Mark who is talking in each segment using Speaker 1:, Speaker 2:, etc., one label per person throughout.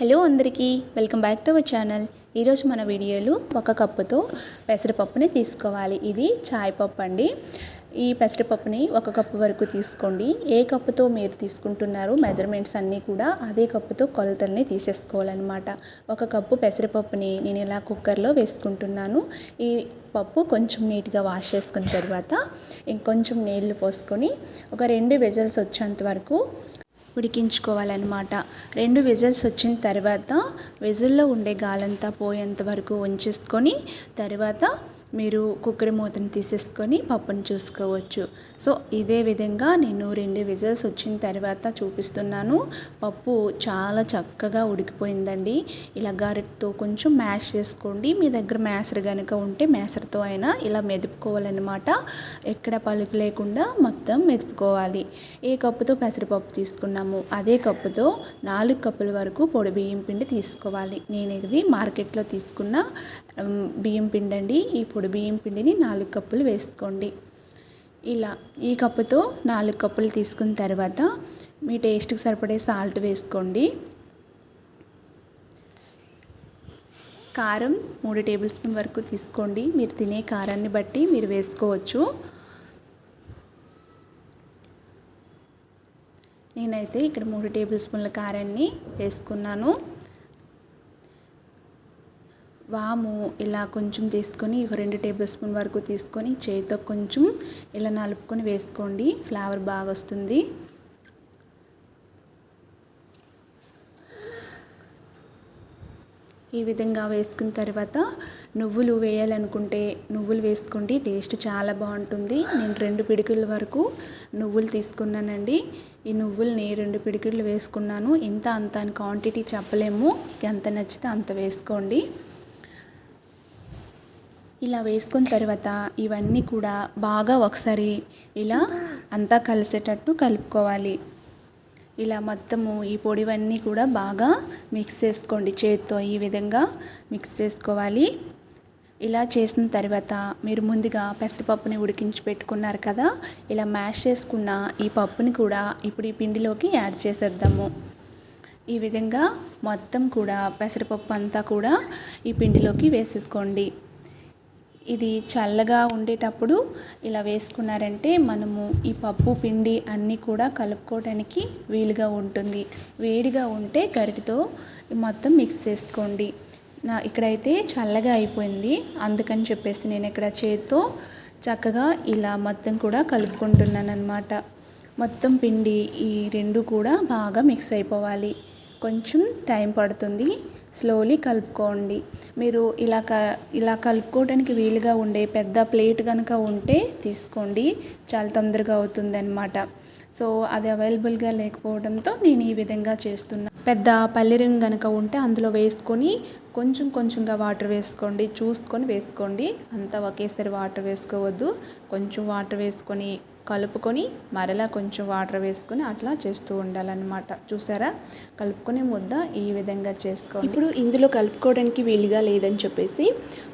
Speaker 1: Hello అందరికీ welcome back to our channel. ఈరోజు మన వీడియోలో ఒక కప్పుతో పెసరపప్పుని తీసుకోవాలి. ఇది చాయ్ పప్పు అండి. ఈ పెసరపప్పుని ఒక కప్పు వరకు తీసుకోండి. ఏ కప్పుతో మీరు తీసుకుంటున్నారో మెజర్మెంట్స్ అన్నీ కూడా అదే కప్పుతో కొలతల్ని తీసేసుకోవాలన్నమాట. ఒక కప్పు పెసరపప్పుని నేను ఇలా కుక్కర్లో వేసుకుంటున్నాను. ఈ పప్పు కొంచెం నీట్గా వాష్ చేసుకున్న తర్వాత ఇంకొంచెం నీళ్ళు పోసుకొని ఒక రెండు వెజల్స్ వచ్చేంత వరకు ఉడికించుకోవాలన్నమాట. రెండు విజిల్స్ వచ్చిన తర్వాత విజిల్లో ఉండే గాలంతా పోయేంత వరకు ఉంచేసుకొని తర్వాత మీరు కుక్కర్ మూతను తీసేసుకొని పప్పును చూసుకోవచ్చు. సో ఇదే విధంగా నేను రెండు విజిల్స్ వచ్చిన తర్వాత చూపిస్తున్నాను. పప్పు చాలా చక్కగా ఉడికిపోయిందండి. ఇలా గారెట్తో కొంచెం మ్యాష్ చేసుకోండి. మీ దగ్గర మ్యాసర్ కనుక ఉంటే మ్యాసర్తో అయినా ఇలా మెదుపుకోవాలన్నమాట. ఎక్కడ పలుకు లేకుండా మొత్తం మెదుపుకోవాలి. ఏ కప్పుతో పెసరపప్పు తీసుకున్నాము అదే కప్పుతో నాలుగు కప్పుల వరకు పొడి బియ్యం పిండి తీసుకోవాలి. నేను ఇది మార్కెట్లో తీసుకున్న బియ్యం పిండి అండి ఈ పొడి బియ్యం పిండిని నాలుగు కప్పులు వేసుకోండి. ఇలా ఈ కప్పుతో నాలుగు కప్పులు తీసుకున్న తర్వాత మీ టేస్ట్కి సరిపడే సాల్ట్ వేసుకోండి. కారం మూడు టేబుల్ స్పూన్ వరకు తీసుకోండి. మీరు తినే కారాన్ని బట్టి మీరు వేసుకోవచ్చు. నేనైతే ఇక్కడ మూడు టేబుల్ స్పూన్ల కారాన్ని వేసుకున్నాను. వాము ఇలా కొంచెం తీసుకొని ఒక రెండు టేబుల్ స్పూన్ వరకు తీసుకొని చేతితో కొంచెం ఇలా నలుపుకొని వేసుకోండి. ఫ్లేవర్ బాగా వస్తుంది. ఈ విధంగా వేసుకున్న తర్వాత నువ్వులు వేయాలనుకుంటే నువ్వులు వేసుకోండి. టేస్ట్ చాలా బాగుంటుంది. నేను రెండు పిడికిల వరకు నువ్వులు తీసుకున్నానండి. ఈ నువ్వుల్ని రెండు పిడికిళ్ళు వేసుకున్నాను. ఇంత అంత క్వాంటిటీ చెప్పలేము. ఎంత నచ్చితే అంత వేసుకోండి. ఇలా వేసుకున్న తర్వాత ఇవన్నీ కూడా బాగా ఒకసారి ఇలా అంతా కలిసేటట్టు కలుపుకోవాలి. ఇలా మొత్తము ఈ పొడివన్నీ కూడా బాగా మిక్స్ చేసుకోండి. చేతితో ఈ విధంగా మిక్స్ చేసుకోవాలి. ఇలా చేసిన తర్వాత మీరు ముందుగా పెసరపప్పుని ఉడికించి పెట్టుకున్నారు కదా ఇలా మ్యాష్ చేసుకున్న ఈ పప్పుని కూడా ఇప్పుడు ఈ పిండిలోకి యాడ్ చేసేద్దాము. ఈ విధంగా మొత్తం కూడా పెసరపప్పు అంతా కూడా ఈ పిండిలోకి వేసేసుకోండి. ఇది చల్లగా ఉండేటప్పుడు ఇలా వేసుకున్నారంటే మనము ఈ పప్పు పిండి అన్నీ కూడా కలుపుకోవడానికి వీలుగా ఉంటుంది. వేడిగా ఉంటే గరిటితో మొత్తం మిక్స్ చేసుకోండి. నా ఇక్కడైతే చల్లగా అయిపోయింది. అందుకని చెప్పేసి నేను ఇక్కడ చేతితో చక్కగా ఇలా మొత్తం కూడా కలుపుకుంటున్నాను అనమాట మొత్తం పిండి ఈ రెండు కూడా బాగా మిక్స్ అయిపోవాలి. కొంచెం టైం పడుతుంది. స్లోలీ కలుపుకోండి. మీరు ఇలా క ఇలా కలుపుకోవడానికి వీలుగా ఉండే పెద్ద ప్లేట్ కనుక ఉంటే తీసుకోండి. చాలా తొందరగా అవుతుందన్నమాట. సో అది అవైలబుల్గా లేకపోవడంతో నేను ఈ విధంగా చేస్తున్నాను పెద్ద పల్లెరం కనుక ఉంటే అందులో వేసుకొని కొంచెం కొంచెంగా వాటర్ వేసుకోండి. చూసుకొని వేసుకోండి. అంతా ఒకేసారి వాటర్ వేసుకోవద్దు. కొంచెం వాటర్ వేసుకొని కలుపుకొని మరలా కొంచెం వాటర్ వేసుకొని అట్లా చేస్తూ ఉండాలన్నమాట. చూసారా? కలుపుకొని ముద్ద ఈ విధంగా చేసుకోండి. ఇప్పుడు ఇందులో కలుపుకోవడానికి వీలుగా లేదని చెప్పేసి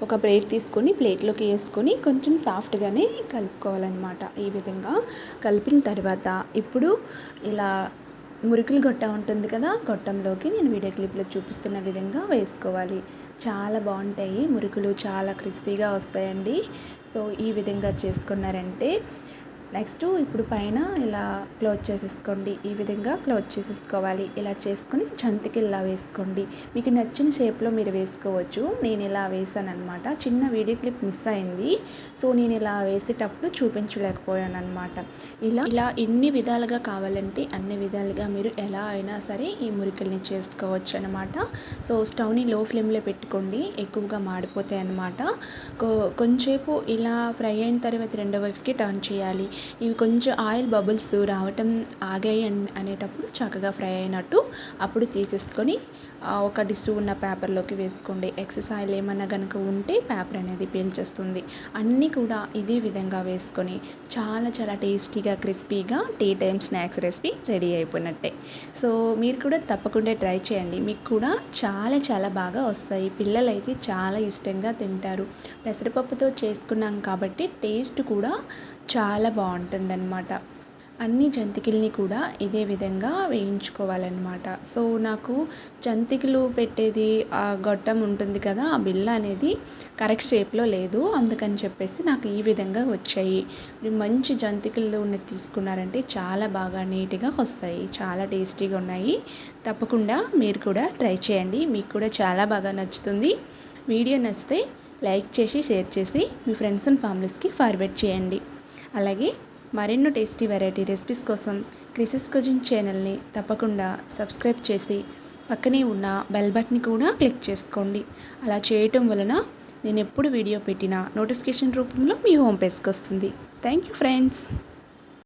Speaker 1: ఒక ప్లేట్ తీసుకొని ప్లేట్లోకి వేసుకొని కొంచెం సాఫ్ట్గానే కలుపుకోవాలన్నమాట ఈ విధంగా. కలిపిన తర్వాత ఇప్పుడు ఇలా మురికిలు గొట్ట ఉంటుంది కదా గొట్టంలోకి నేను వీడియో క్లిప్లో చూపిస్తున్న విధంగా వేసుకోవాలి. చాలా బాగుంటాయి మురుకులు చాలా క్రిస్పీగా వస్తాయండి. సో ఈ విధంగా చేసుకున్నారంటే నెక్స్ట్ ఇప్పుడు పైన ఇలా క్లోజ్ చేసేసుకోండి. ఈ విధంగా క్లోజ్ చేసేసుకోవాలి. ఇలా చేసుకొని చంతికి ఇలా వేసుకోండి. మీకు నచ్చిన షేప్లో మీరు వేసుకోవచ్చు. నేను ఇలా వేసాను అనమాట చిన్న వీడియో క్లిప్ మిస్ అయింది. సో నేను ఇలా వేసేటప్పుడు చూపించలేకపోయాను అనమాట ఇలా ఇలా ఎన్ని విధాలుగా కావాలంటే అన్ని విధాలుగా మీరు ఎలా అయినా సరే ఈ మురికల్ని చేసుకోవచ్చు అనమాట సో స్టవ్ని లో ఫ్లేమ్లో పెట్టుకోండి. ఎక్కువగా మాడిపోతాయి అనమాట కొంచెంసేపు ఇలా ఫ్రై అయిన తర్వాత రెండో వైపుకి టర్న్ చేయాలి. ఇవి కొంచెం ఆయిల్ బబుల్స్ రావటం ఆగాయి అనేటప్పుడు చక్కగా ఫ్రై అయినట్టు అప్పుడు తీసేసుకొని ఒక డిస్సు ఉన్న పేపర్లోకి వేసుకోండి. ఎక్సెస్ ఆయిల్ ఏమన్నా కనుక ఉంటే పేపర్ అనేది పీల్చేస్తుంది. అన్నీ కూడా ఇదే విధంగా వేసుకొని చాలా చాలా టేస్టీగా క్రిస్పీగా tea time snacks recipe ready అయిపోయినట్టే. సో మీరు కూడా తప్పకుండా ట్రై చేయండి. మీకు కూడా చాలా చాలా బాగా వస్తాయి. పిల్లలైతే చాలా ఇష్టంగా తింటారు. పెసరపప్పుతో చేసుకున్నాం కాబట్టి టేస్ట్ కూడా చాలా బాగుంటుందన్నమాట. అన్ని జంతికల్ని కూడా ఇదే విధంగా వేయించుకోవాలన్నమాట. సో నాకు జంతికలు పెట్టేది ఆ గొట్టం ఉంటుంది కదా ఆ బిల్ల అనేది కరెక్ట్ షేప్లో లేదు. అందుకని చెప్పేసి నాకు ఈ విధంగా వచ్చాయి. మీరు మంచి జంతికలు ఉన్నది తీసుకున్నారంటే చాలా బాగా నీట్గా వస్తాయి. చాలా టేస్టీగా ఉన్నాయి. తప్పకుండా మీరు కూడా ట్రై చేయండి. మీకు కూడా చాలా బాగా నచ్చుతుంది. వీడియో నచ్చితే లైక్ చేసి షేర్ చేసి మీ ఫ్రెండ్స్ అండ్ ఫ్యామిలీస్కి ఫార్వర్డ్ చేయండి. అలాగే మరెన్నో టేస్టీ వెరైటీ రెసిపీస్ కోసం క్రిసిస్ కుజిన్ ఛానల్ని తప్పకుండా సబ్స్క్రైబ్ చేసి పక్కనే ఉన్న బెల్ బటన్ కూడా క్లిక్ చేసుకోండి. అలా చేయటం వలన నేను ఎప్పుడు వీడియో పెట్టినా నోటిఫికేషన్ రూపంలో మీ హోమ్ పేజ్కి వస్తుంది. Thank you friends.